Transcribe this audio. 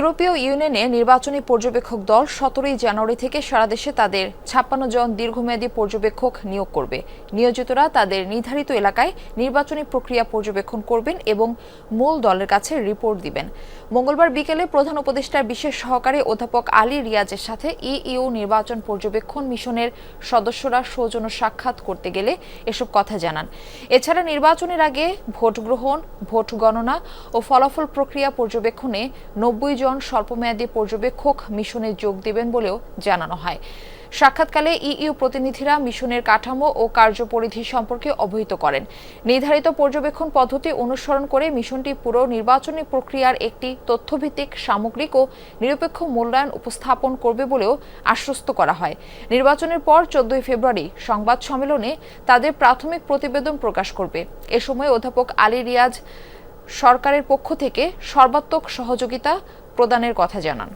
ইউরোপীয় ইউনিয়নে নির্বাচনী পর্যবেক্ষক দল সতেরোই জানুয়ারি থেকে সারা দেশে তাদের ছাপ্পান্ন জন দীর্ঘমেয়াদী পর্যবেক্ষক নিয়োগ করবে। নিয়োজিতরা তাদের নির্ধারিত এলাকায় নির্বাচনী প্রক্রিয়া পর্যবেক্ষণ করবেন এবং মূল দলের কাছে রিপোর্ট দিবেন। মঙ্গলবার বিকেলে প্রধান উপদেষ্টার বিশেষ সহকারী অধ্যাপক আলী রিয়াজের সাথে ইইউ নির্বাচন পর্যবেক্ষণ মিশনের সদস্যরা সৌজন্য সাক্ষাৎ করতে গেলে এসব কথা জানান। এছাড়া নির্বাচনের আগে ভোট গ্রহণ ভোট গণনা ও ফলাফল প্রক্রিয়া পর্যবেক্ষণে নব্বই জন স্বল্পমেয়াদী পর্যবেক্ষক মিশনে যোগ দেবেন বলেও জানানো হয়। সাক্ষাৎকালে ইইউ প্রতিনিধিরা মিশনের কাঠামো ও কার্যপরিধি সম্পর্কে অবহিত করেন। নির্ধারিত পর্যবেক্ষণ পদ্ধতি অনুসরণ করে মিশনটি পুরো নির্বাচনী প্রক্রিয়ার একটি তথ্যভিত্তিক, সামগ্রিক ও নিরপেক্ষ মূল্যায়ন উপস্থাপন করবে বলেও আশ্বস্ত করা হয়। নির্বাচনের পর চোদ্দই ফেব্রুয়ারি সংবাদ সম্মেলনে তাদের প্রাথমিক প্রতিবেদন প্রকাশ করবে। এ সময় অধ্যাপক আলী রিয়াজ সরকারের পক্ষ থেকে সর্বাত্মক সহযোগিতা প্রদানের কথা জানান।